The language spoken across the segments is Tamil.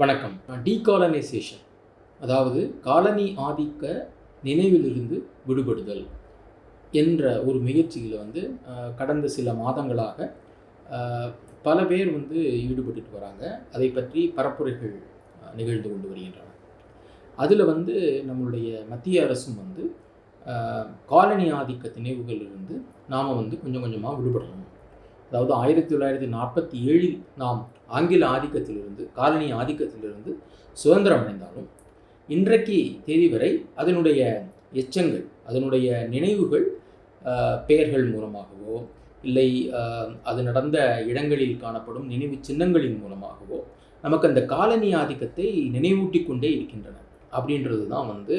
வணக்கம். டீகாலனைசேஷன் அதாவது காலனி ஆதிக்க நினைவிலிருந்து விடுபடுதல் என்ற ஒரு முயற்சியில் வந்து கடந்த சில மாதங்களாக பல பேர் வந்து ஈடுபட்டுட்டு வராங்க. அதை பற்றி பரப்புரைகள் நிகழ்ந்து கொண்டு வருகின்றன. அதில் வந்து நம்மளுடைய மத்திய அரசும் வந்து காலனி ஆதிக்க நினைவுகளிலிருந்து நாம் வந்து கொஞ்சம் கொஞ்சமாக விடுபடணும். அதாவது ஆயிரத்தி தொள்ளாயிரத்தி நாற்பத்தி ஏழில் நாம் ஆங்கில ஆதிக்கத்திலிருந்து காலனி ஆதிக்கத்திலிருந்து சுதந்திரம் அடைந்தாலும் இன்றைக்கு தேதி வரை அதனுடைய எச்சங்கள் அதனுடைய நினைவுகள் பெயர்கள் மூலமாகவோ இல்லை அது நடந்த இடங்களில் காணப்படும் நினைவு சின்னங்களின் மூலமாகவோ நமக்கு அந்த காலனி ஆதிக்கத்தை நினைவூட்டி கொண்டே இருக்கின்றன. அப்படின்றது தான் வந்து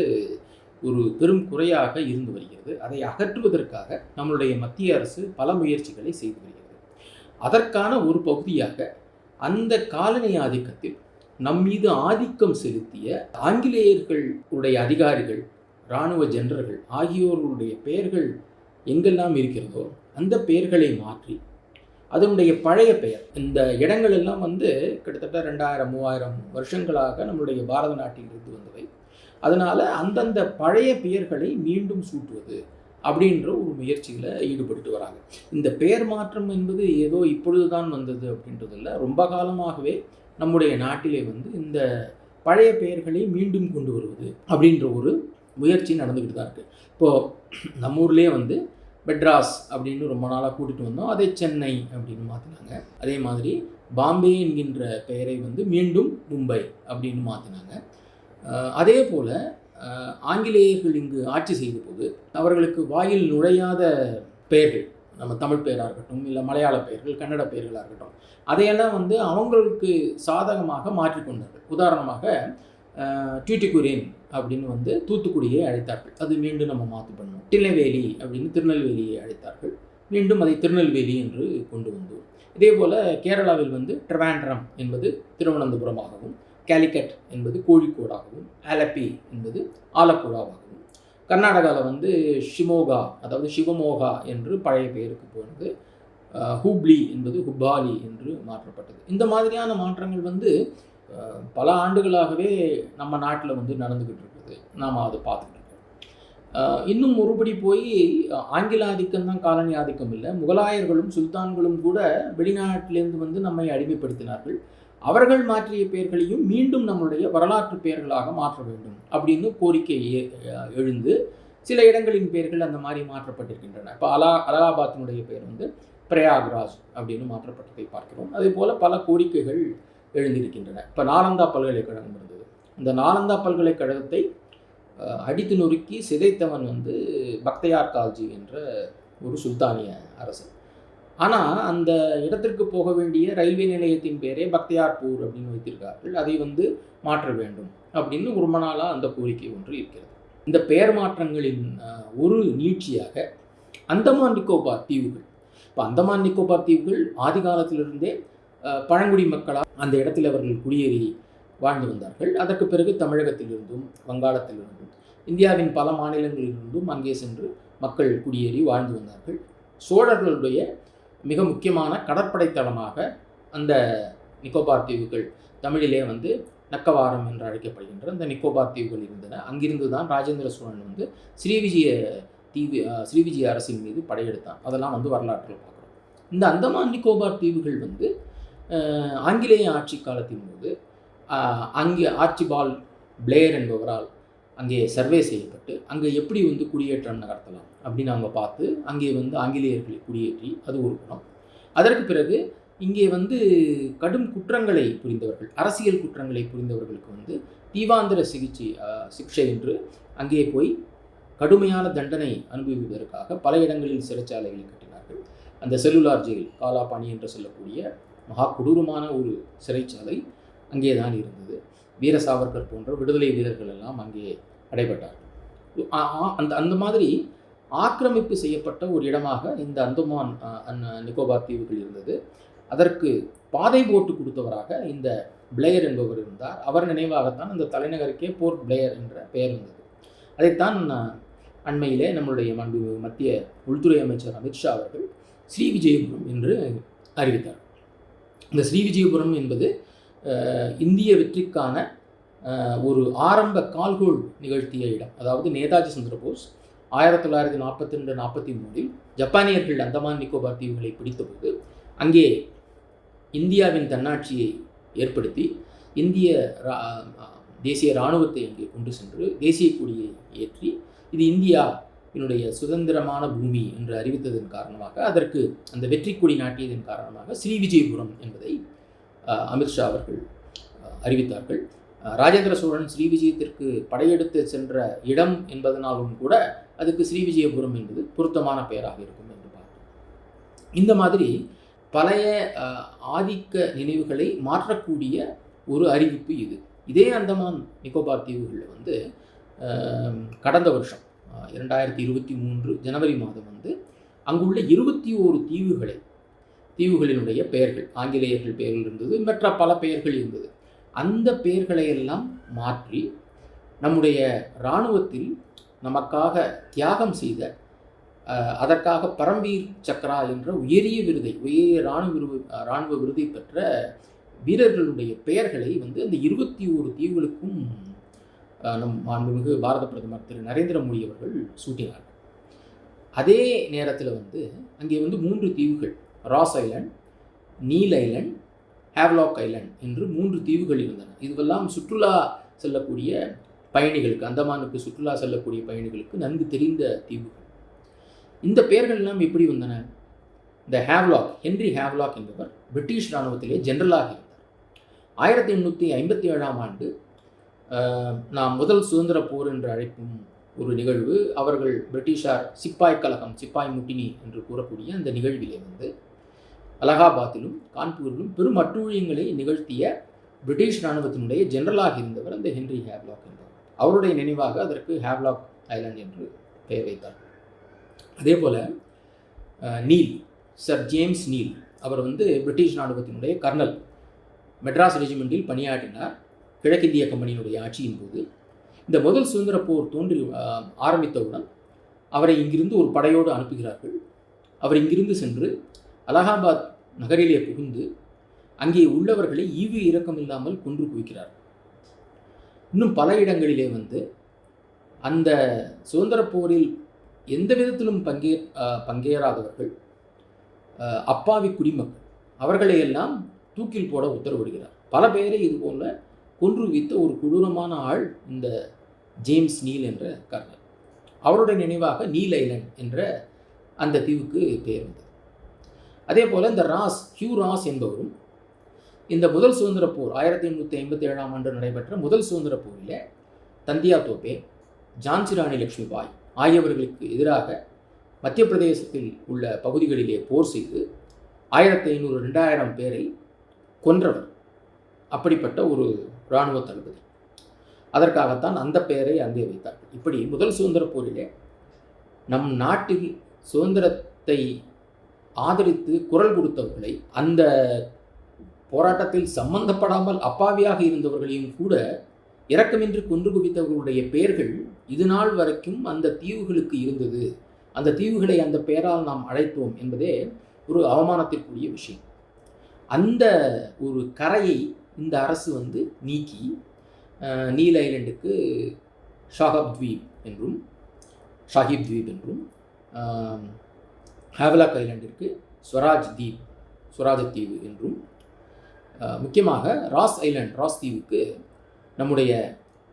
ஒரு பெரும் குறையாக இருந்து வருகிறது. அதை அகற்றுவதற்காக நம்மளுடைய மத்திய அரசு பல முயற்சிகளை செய்து வருகிறது. அதற்கான ஒரு பகுதியாக அந்த காலனி ஆதிக்கத்தில் நம் மீது ஆதிக்கம் செலுத்திய ஆங்கிலேயர்களுடைய அதிகாரிகள் இராணுவ ஜெனரல்கள் ஆகியோருடைய பெயர்கள் எங்கெல்லாம் இருக்கிறதோ அந்த பெயர்களை மாற்றி அதனுடைய பழைய பெயர் இந்த இடங்கள் எல்லாம் வந்து கிட்டத்தட்ட ரெண்டாயிரம் மூவாயிரம் வருஷங்களாக நம்மளுடைய பாரத நாட்டில் இருந்து வந்தவை. அதனால் அந்தந்த பழைய பெயர்களை மீண்டும் சூட்டுவது அப்படின்ற ஒரு முயற்சியில் ஈடுபட்டு வராங்க. இந்த பெயர் மாற்றம் என்பது ஏதோ இப்பொழுதுதான் வந்தது அப்படின்றது இல்லை ரொம்ப காலமாகவே நம்முடைய நாட்டிலே வந்து இந்த பழைய பெயர்களை மீண்டும் கொண்டு வருவது அப்படின்ற ஒரு முயற்சி நடந்துக்கிட்டு தான் இருக்குது இப்போது நம்ம ஊர்லேயே வந்து மெட்ராஸ் அப்படின்னு ரொம்ப நாளாக கூட்டிகிட்டு வந்தோம். அதே சென்னை அப்படின்னு மாற்றினாங்க அதே மாதிரி பாம்பே என்கின்ற பெயரை வந்து மீண்டும் மும்பை அப்படின்னு மாற்றினாங்க அதே போல் ஆங்கிலேயர்கள் இங்கு ஆட்சி செய்த போது அவர்களுக்கு வாயில் நுழையாத பெயர்கள் நம்ம தமிழ் பெயராக இருக்கட்டும் இல்லை மலையாள பெயர்கள் கன்னட பெயர்களாக இருக்கட்டும் அதையெல்லாம் வந்து அவங்களுக்கு சாதகமாக மாற்றிக்கொண்டார்கள் உதாரணமாக அஹ், அப்படின்னு வந்து தூத்துக்குடியை அழைத்தார்கள். அது மீண்டும் நம்ம மாற்றி பண்ணோம். திருநெல்வேலி அப்படின்னு திருநெல்வேலியை அழைத்தார்கள். மீண்டும் அதை திருநெல்வேலி என்று கொண்டு வந்தோம். இதே போல் கேரளாவில் வந்து ட்ரிவாண்ட்ரம் என்பது திருவனந்தபுரமாகவும் கேலிக்கட் என்பது கோழிக்கோடாகவும் ஆலப்பி என்பது ஆலப்புழாவாகவும் கர்நாடகாவில் வந்து ஷிமோகா அதாவது சிவமோகா என்று பழைய பெயருக்கு போனது. ஹூப்ளி என்பது ஹுப்பாலி என்று மாற்றப்பட்டது. இந்த மாதிரியான மாற்றங்கள் வந்து பல ஆண்டுகளாகவே நம்ம நாட்டில் வந்து நடந்துக்கிட்டு இருக்குது. நாம் அதை பார்த்துக்கிட்டு இருக்கோம். இன்னும் ஒருபடி போய் ஆங்கில ஆதிக்கம் தான் காலனி ஆதிக்கம் இல்லை. முகலாயர்களும் சுல்தான்களும் கூட வெளிநாட்டிலேருந்து வந்து நம்மை அடிமைப்படுத்தினார்கள். அவர்கள் மாற்றிய பெயர்களையும் மீண்டும் நம்மளுடைய வரலாற்று பெயர்களாக மாற்ற வேண்டும் அப்படின்னு கோரிக்கை எழுந்து சில இடங்களின் பெயர்கள் அந்த மாதிரி மாற்றப்பட்டிருக்கின்றன. இப்போ அலா அலகாபாத்தினுடைய பெயர் வந்து பிரயாக்ராஜ் அப்படின்னு மாற்றப்பட்டதை பார்க்கிறோம். அதே போல் பல கோரிக்கைகள் எழுந்திருக்கின்றன. இப்போ நாலந்தா பல்கலைக்கழகம் இருந்தது. இந்த நாலந்தா பல்கலைக்கழகத்தை அடித்து நொறுக்கி சிதைத்தவன் வந்து பக்தையார் கால்ஜி என்ற ஒரு சுல்தானிய அரசன். ஆனால் அந்த இடத்திற்கு போக வேண்டிய ரயில்வே நிலையத்தின் பேரே பக்தியார்பூர் அப்படின்னு வைத்திருக்கார்கள். அதை வந்து மாற்ற வேண்டும் அப்படின்னு ரொம்ப நாளாக அந்த கோரிக்கை ஒன்று இருக்கிறது. இந்த பெயர் மாற்றங்களின் ஒரு நீட்சியாக அந்தமான் நிக்கோபார் தீவுகள். இப்போ அந்தமான் நிக்கோபார் தீவுகள் ஆதி காலத்திலிருந்தே பழங்குடி மக்களால் அந்த இடத்தில் அவர்கள் குடியேறி வாழ்ந்து வந்தார்கள். அதற்கு பிறகு தமிழகத்திலிருந்தும் வங்காளத்திலிருந்தும் இந்தியாவின் பல மாநிலங்களிலிருந்தும் அங்கே சென்று மக்கள் குடியேறி வாழ்ந்து வந்தார்கள். சோழர்களுடைய மிக முக்கியமான கடற்படை தளமாக அந்த நிக்கோபார் தீவுகள் தமிழிலே வந்து நக்கவாரம் என்று அழைக்கப்படுகின்ற அந்த நிக்கோபார் தீவுகள் இருந்தன. அங்கிருந்து தான் ராஜேந்திர சோழன் வந்து ஸ்ரீவிஜய தீவு ஸ்ரீவிஜய அரசின் மீது படையெடுத்தான். அதெல்லாம் வந்து வரலாற்றில் பார்க்குறோம். இந்த அந்தமான் நிக்கோபார் தீவுகள் வந்து ஆங்கிலேய ஆட்சி காலத்தின் போது அங்கே ஆர்ச்சிபால் பிளேயர் என்பவரால் அங்கே சர்வே செய்யப்பட்டு அங்கே எப்படி வந்து குடியேற்றம் நடத்தலாம் அப்படின்னு அவங்க பார்த்து அங்கே வந்து ஆங்கிலேயர்களை குடியேற்றி அது ஒரு குணம். அதற்கு பிறகு இங்கே வந்து கடும் குற்றங்களை புரிந்தவர்கள் அரசியல் குற்றங்களை புரிந்தவர்களுக்கு வந்து தீவாந்திர சிகிச்சை சிக்ஷை என்று அங்கே போய் கடுமையான தண்டனை அனுபவிப்பதற்காக பல இடங்களில் சிறைச்சாலைகளை கட்டினார்கள். அந்த செல்லுலார் ஜெயில் காலாபாணி என்று சொல்லக்கூடிய மகா கொடூரமான ஒரு சிறைச்சாலை அங்கே தான் இருந்தது. வீர சாவர்கர் போன்ற விடுதலை வீரர்கள் எல்லாம் அங்கே அடைபட்டார்கள். அந்த அந்த மாதிரி ஆக்கிரமிப்பு செய்யப்பட்ட ஒரு இடமாக இந்த அந்தமான் நிக்கோபார் தீவுகள் இருந்தது. அதற்கு பாதை போட்டு கொடுத்தவராக இந்த பிளேயர் என்பவர் இருந்தார். அவர் நினைவாகத்தான் அந்த தலைநகருக்கே போர்ட் பிளேயர் என்ற பெயர் இருந்தது அதைத்தான் அண்மையிலே நம்மளுடைய மண்பு மத்திய உள்துறை அமைச்சர் அமித்ஷா அவர்கள் ஸ்ரீ விஜயபுரம் என்று அறிவித்தார். இந்த ஸ்ரீ விஜயபுரம் என்பது இந்திய வெற்றிக்கான ஒரு ஆரம்ப கால்கோள் நிகழ்த்திய இடம். அதாவது நேதாஜி சந்திரபோஸ் ஆயிரத்தி தொள்ளாயிரத்தி நாற்பத்தி ரெண்டு நாற்பத்தி மூணில் ஜப்பானியர்கள் அந்தமான் நிக்கோபார் தீவுகளை பிடித்தபோது அங்கே இந்தியாவின் தன்னாட்சியை ஏற்படுத்தி இந்திய ரா- தேசிய இராணுவத்தை அங்கே கொண்டு சென்று தேசிய கொடியை ஏற்றி இது இந்தியாவினுடைய சுதந்திரமான பூமி என்று அறிவித்ததன் காரணமாக அதற்கு அந்த வெற்றி கொடி நாட்டியதன் காரணமாக ஸ்ரீ விஜயபுரம் என்பதை அமித்ஷா அவர்கள் அறிவித்தார்கள். ராஜேந்திர சோழன் ஸ்ரீவிஜயத்திற்கு படையெடுத்து சென்ற இடம் என்பதனாலும் கூட அதுக்கு ஸ்ரீவிஜயபுரம் என்பது பொருத்தமான பெயராக இருக்கும் என்று பார்த்தோம். இந்த மாதிரி பழைய ஆதிக்க நினைவுகளை மாற்றக்கூடிய ஒரு அறிவிப்பு இது. இதே அந்தமான் நிக்கோபார் தீவுகளில் வந்து கடந்த வருஷம் இரண்டாயிரத்தி இருபத்தி மூன்று ஜனவரி மாதம் வந்து அங்குள்ள இருபத்தி ஓரு தீவுகளை தீவுகளினுடைய பெயர்கள் ஆங்கிலேயர்கள் பெயர்கள் இருந்தது மற்ற பல பெயர்கள் இருந்தது. அந்த பெயர்களை எல்லாம் மாற்றி நம்முடைய இராணுவத்தில் நமக்காக தியாகம் செய்த அதற்காக பரம்பீர் சக்ரா என்ற உயரிய விருதை உயரிய இராணுவ விருது இராணுவ விருதை பெற்ற வீரர்களுடைய பெயர்களை வந்து அந்த இருபத்தி ஓரு தீவுகளுக்கும் நம் மாண்புமிகு பாரத பிரதமர் திரு நரேந்திர மோடி அவர்கள் சூட்டினார்கள். அதே நேரத்தில் வந்து அங்கே வந்து மூன்று தீவுகள் Ross Island Neil Island Havelock Island என்று மூன்று தீவுகள் இருந்தன. இதுவெல்லாம் சுற்றுலா செல்லக்கூடிய பயணிகளுக்கு அந்தமானுக்கு சுற்றுலா செல்லக்கூடிய பயணிகளுக்கு நன்கு தெரிந்த தீவுகள். இந்த பெயர்கள் எல்லாம் எப்படி வந்தன? இந்த ஹேவ்லாக் ஹென்றி ஹேவ்லாக் என்பவர் பிரிட்டிஷ் இராணுவத்திலே ஜெனரலாக இருந்தார். ஆயிரத்தி எண்ணூற்றி ஐம்பத்தி ஏழாம் ஆண்டு நாம் முதல் சுதந்திர போர் என்று அழைக்கும் ஒரு நிகழ்வு அவர்கள் பிரிட்டிஷார் சிப்பாய் கழகம் சிப்பாய் முட்டினி என்று கூறக்கூடிய அந்த நிகழ்விலே வந்து அலகாபாத்திலும் கான்பூரிலும் பெரும் அட்டூழியங்களை நிகழ்த்திய பிரிட்டிஷ் இராணுவத்தினுடைய ஜெனரலாக இருந்தவர் அந்த ஹென்றி ஹேவ்லாக் என்பவர். அவருடைய நினைவாக அதற்கு ஹேவ்லாக் ஐலாண்ட் என்று பெயர் வைத்தார். அதே போல் நீல் சர் ஜேம்ஸ் நீல் அவர் வந்து பிரிட்டிஷ் இராணுவத்தினுடைய கர்னல் மெட்ராஸ் ரெஜிமெண்டில் பணியாற்றினார் கிழக்கிந்திய கம்பெனியினுடைய ஆட்சியின் போது. இந்த முதல் சுதந்திர போர் தோன்றி ஆரம்பித்தவுடன் அவரை இங்கிருந்து ஒரு படையோடு அனுப்புகிறார்கள். அவர் இங்கிருந்து சென்று அலகாபாத் நகரிலே புகுந்து அங்கே உள்ளவர்களை ஈவு இரக்கம் இல்லாமல் கொன்று குவிக்கிறார். இன்னும் பல இடங்களிலே வந்து அந்த சுதந்திர போரில் எந்த விதத்திலும் பங்கே பங்கேறாதவர்கள் அப்பாவி குடிமக்கள் அவர்களை எல்லாம் தூக்கில் போட உத்தரவிடுகிறார். பல பேரை இது போல கொன்று வைத்த ஒரு கொடூரமான ஆள் இந்த ஜேம்ஸ் நீல் என்ற கர்னல் அவருடைய நினைவாக நீல் ஐலண்ட் என்ற அந்த தீவுக்கு பெயர் வந்தது. அதே போல் இந்த ராஸ் ஹியூ ராஸ் என்பவரும் இந்த முதல் சுதந்திர போர் ஆயிரத்தி எண்ணூற்றி ஐம்பத்தி ஏழாம் ஆண்டு நடைபெற்ற முதல் சுதந்திர போரில் தந்தியா தோப்பே ஜான்சி ராணி லட்சுமிபாய் ஆகியவர்களுக்கு எதிராக மத்திய பிரதேசத்தில் உள்ள பகுதிகளிலே போர் செய்து ஆயிரத்தி ஐநூறு ரெண்டாயிரம் பேரை கொன்றவர். அப்படிப்பட்ட ஒரு இராணுவ தளபதி. அதற்காகத்தான் அந்த பெயரை அங்கே வைத்தார்கள். இப்படி முதல் சுதந்திர போரிலே நம் நாட்டில் சுதந்திரத்தை ஆதரித்து குரல் கொடுத்தவர்களை அந்த போராட்டத்தில் சம்பந்தப்படாமல் அப்பாவியாக இருந்தவர்களையும் கூட இரக்கமின்றி கொன்று குவித்தவர்களுடைய பெயர்கள் இது நாள் வரைக்கும் அந்த தீவுகளுக்கு இருந்தது. அந்த தீவுகளை அந்த பெயரால் நாம் அழைத்தோம் என்பதே ஒரு அவமானத்திற்குரிய விஷயம். அந்த ஒரு கரையை இந்த அரசு வந்து நீக்கி நீல நீல் ஐலண்டுக்கு ஷாஹப் த்வீப் என்றும் ஷாஹிப் த்வீப் என்றும் ஹேவலாக் ஐலாண்டிற்கு ஸ்வராஜ் தீப் ஸ்வராஜ் தீவு என்றும் முக்கியமாக ராஸ் ஐலாண்ட் ராஸ் தீவுக்கு நம்முடைய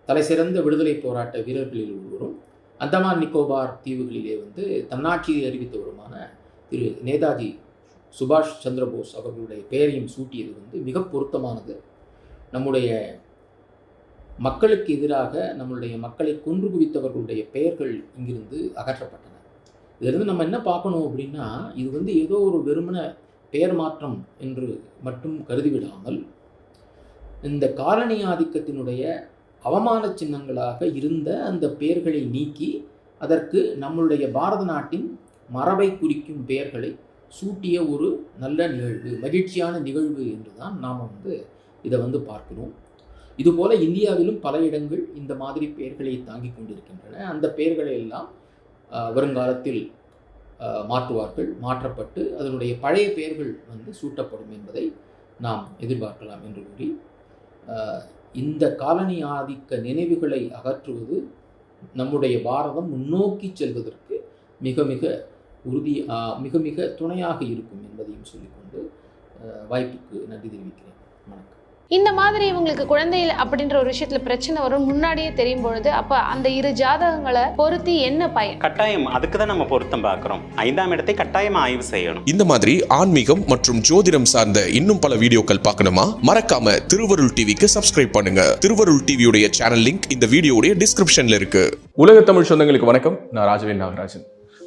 தலைசிறந்த விடுதலை போராட்ட வீரர்களில் ஒருவரும் அந்தமான் நிக்கோபார் தீவுகளிலே வந்து தன்னாட்சியை அறிவித்தவருமான திரு நேதாஜி சுபாஷ் சந்திரபோஸ் அவர்களுடைய பெயரையும் சூட்டியது வந்து மிக பொருத்தமானது. நம்முடைய மக்களுக்கு எதிராக நம்மளுடைய மக்களை கொன்று குவித்தவர்களுடைய பெயர்கள் இங்கிருந்து அகற்றப்பட்டன. இதிலிருந்து நம்ம என்ன பார்க்கணும் அப்படின்னா இது வந்து ஏதோ ஒரு வெறுமன பெயர் மாற்றம் என்று மட்டும் கருதிவிடாமல் இந்த காலனி ஆதிக்கத்தினுடைய அவமான சின்னங்களாக இருந்த அந்த பெயர்களை நீக்கி அதற்கு நம்மளுடைய பாரத நாட்டின் மரபை குறிக்கும் பெயர்களை சூட்டிய ஒரு நல்ல நிகழ்வு மகிழ்ச்சியான நிகழ்வு என்று தான் நாம் வந்து இதை வந்து பார்க்கிறோம். இதுபோல் இந்தியாவிலும் பல இடங்கள் இந்த மாதிரி பெயர்களை தாங்கிக் கொண்டிருக்கின்றன. அந்த பெயர்களை எல்லாம் வருங்காலத்தில் மாற்றுவார்கள் மாற்றப்பட்டு அதனுடைய பழைய பெயர்கள் வந்து சூட்டப்படும் என்பதை நாம் எதிர்பார்க்கலாம் என்று கூறி இந்த காலனி ஆதிக்க நினைவுகளை அகற்றுவது நம்முடைய பாரதம் முன்னோக்கி செல்வதற்கு மிக மிக உறுதி மிக மிக துணையாக இருக்கும் என்பதையும் சொல்லிக்கொண்டு வாய்ப்புக்கு நன்றி தெரிவிக்கிறேன். வணக்கம். இந்த மாதிரி இவங்களுக்கு குழந்தை இல்லை அப்படின்ற ஒரு விஷயத்துல பிரச்சனை வரும். முன்னாடியே தெரியும் பொழுது அப்ப அந்த இரு ஜாதகங்களை பொருத்தி என்ன பயன்? கட்டாயம் அதுக்கு தான் நம்ம பொருத்தம் பார்க்குறோம். ஐந்தாம் இடத்தை கட்டாயம் ஆய்வு செய்யணும். இந்த மாதிரி ஆன்மீகம் மற்றும் ஜோதிடம் சார்ந்த இன்னும் பல வீடியோக்கள் பார்க்கணுமா? மறக்காம திருவருள் டிவிக்கு சப்ஸ்கிரைப் பண்ணுங்க. திருவருள் டிவியுடைய சேனல் லிங்க் இந்த வீடியோடைய டிஸ்கிரிப்ஷன்ல இருக்கு. உலக தமிழ் சொந்தங்களுக்கு வணக்கம். நான் ராஜவேல் நாகராஜன்.